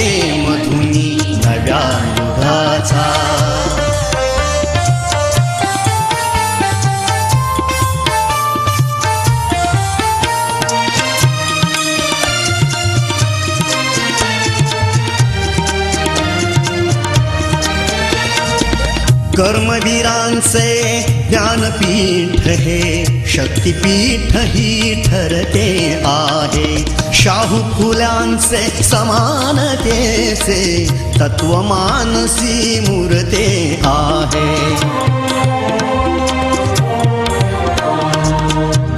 रयते मधुनी नव्या युगाचा. कर्मवीरांचे ज्ञानपीठ हे शक्तिपीठ ही ठरते आहे. शाहू फुलांचे समानतेचे तत्वमानसी मूर्ते आहे.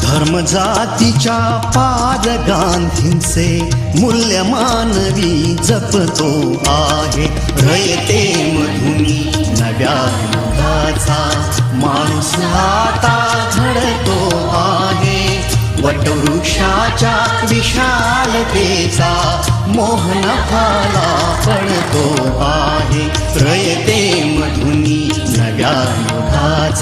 धर्म जातीच्या पाद गांधींचे मूल्य मानवी जपतो आहे. रयते मधुनी नव्या युगाचा माणूस आता घडतो आहे. वटवृक्षाच्या विशालतेचा मोहन फाला पडतो आहे. प्रयते मधुनी नव्या युगाचा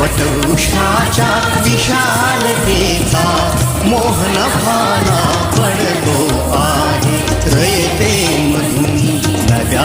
आहे वटवृक्षाच्या विशालतेचा मोहन भाला पडतो आहे. रयते मधुनी नव्या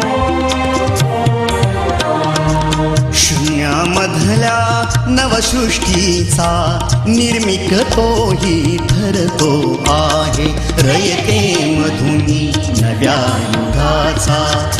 सृष्टीचा निर्मिक तोही ठरतो आहे. रयते मधुनी नव्या युगाचा.